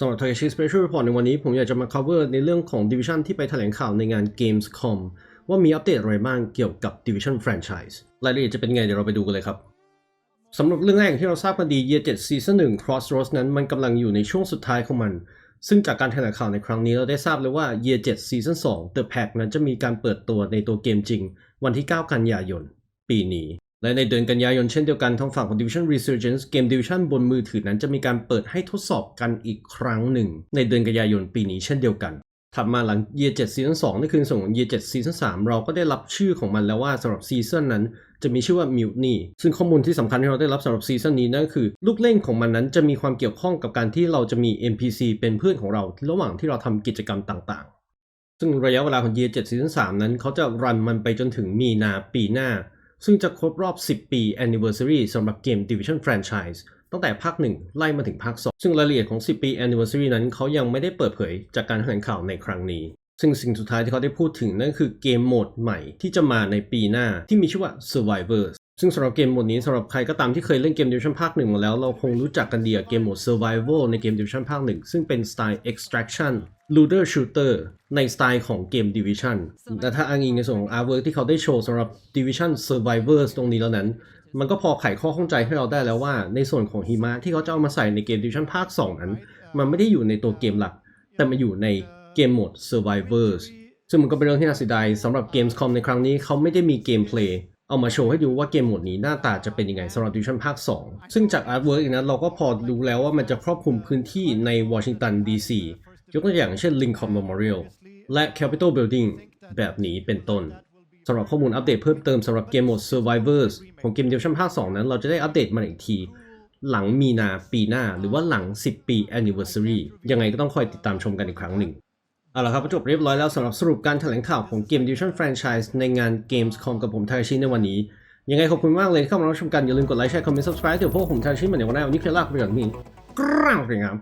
สำหรับ Takashi Special Report ในวันนี้ผมอยากจะมา cover ในเรื่องของ Division ที่ไปแถลงข่าวในงาน Gamescom ว่ามีอัปเดตอะไรบ้างเกี่ยวกับ Division Franchise รายละเอียดจะเป็นไงเดี๋ยวเราไปดูกันเลยครับสำหรับเรื่องแรกที่เราทราบกันดี Year 7 Season 1 Crossroads นั้นมันกำลังอยู่ในช่วงสุดท้ายของมัน ซึ่งจากการแถลงข่าวในครั้งนี้เราได้ทราบเลยว่า Year 7 Season 2 The Pack นั้นจะมีการเปิดตัวในตัวเกมจริง วันที่ 9 กันยายน ปีนี้ และในเดือนกันยายนเช่นเดียวกันทางฝั่งของ Division Resurgence เกม Division บนมือถือนั้นจะมีการเปิดให้ทดสอบกันอีกครั้งหนึ่ง ในเดือนกันยายนปีนี้เช่นเดียวกันถัดมาหลัง Year 7 Season 2นั่นคือส่วนของ Year 7 Season 3 เราก็ได้รับชื่อของมันแล้วว่าสำหรับซีซั่นนั้นจะมีชื่อว่า Mutiny ซึ่งข้อมูลที่สำคัญที่เราได้รับสำหรับซีซั่นนี้นั่นคือ ลูกเล่นของมันนั้นจะมีความเกี่ยวข้องกับการที่เราจะมี NPC เป็นเพื่อนของเรา ระหว่างที่เราทำกิจกรรมต่างๆ ซึ่งระยะเวลาของ Year 7 Season 3 นั้นเขาจะรันมันไปจนถึงมีนาปีหน้า ซึ่งจะครบรอบ 10 ปี Anniversary สำหรับเกม Division Franchise ตั้งแต่ภาค 1 ไล่มาถึงภาค 2 ซึ่งรายละเอียดของ 10 ปี Anniversary นั้นเขายังไม่ได้เปิดเผยจากการแถลงข่าวในครั้งนี้ ซึ่งสิ่งสุดท้ายที่เขาได้พูดถึงนั่นคือเกมโหมดใหม่ที่จะมาในปีหน้าที่มีชื่อว่า Survivors ซึ่งสำหรับเกมโหมดนี้สำหรับใครก็ตามที่เคยเล่นเกม Division ภาคหนึ่งมาแล้ว เราคงรู้จักกันดีกับเกมโหมด Survival ในเกม Division ภาคหนึ่งซึ่งเป็นสไตล์ Extraction Looter Shooter ในสไตล์ของเกม Division แต่ถ้าอ้างอิงในส่วนของ artwork ที่เขาได้โชว์สำหรับ Division Survivors ตรงนี้แล้วนั้น มันก็พอไขข้อข้องใจให้เราได้แล้วว่า ในส่วนของหิมะที่เขาจะเอามาใส่ในเกม Division ภาค 2 นั้น มันไม่ได้อยู่ในตัวเกมหลัก แต่มาอยู่ในเกมโหมด Survivors ซึ่งมันก็เป็นเรื่องที่น่าเสียดายสำหรับ Gamescom ในครั้งนี้เขาไม่ได้มีเกมเพลย์เอามาโชว์ให้ดูว่าเกมโหมดนี้หน้าตาจะเป็นยังไงสำหรับ Division ภาค 2 ซึ่งจาก artwork อีกนั้นเราก็พอรู้แล้วว่ามันจะครอบคลุมพื้นที่ในวอชิงตัน DC ยกตัวอย่างเช่น Lincoln Memorial และ Capitol Building แบบนี้เป็นต้นสำหรับข้อมูลอัปเดตเพิ่มเติมสำหรับเกมโหมด Survivors ของเกม Division ภาค 2 นั้น เราจะได้อัปเดตมันอีกที หลังมีนาปีหน้าหรือว่าหลัง 10 ปี Anniversary ยังไงก็ต้องคอยติดตามชมกันอีกครั้งหนึ่งเอาละครับจบเรียบร้อยแล้วสำหรับสรุปการแถลงข่าวของเกม Division Franchise ในงาน Gamescom กับผมทาชิในวันนี้ ยังไงขอบคุณมากเลยที่เข้ามารับชมกัน อย่าลืมกดไลค์แชร์คอมเมนต์ subscribe เดี๋ยวพวกผมทาชิเหมือนในวันหน้วันนี้เพียงลาไปก่อนนี่กรางเลยครับ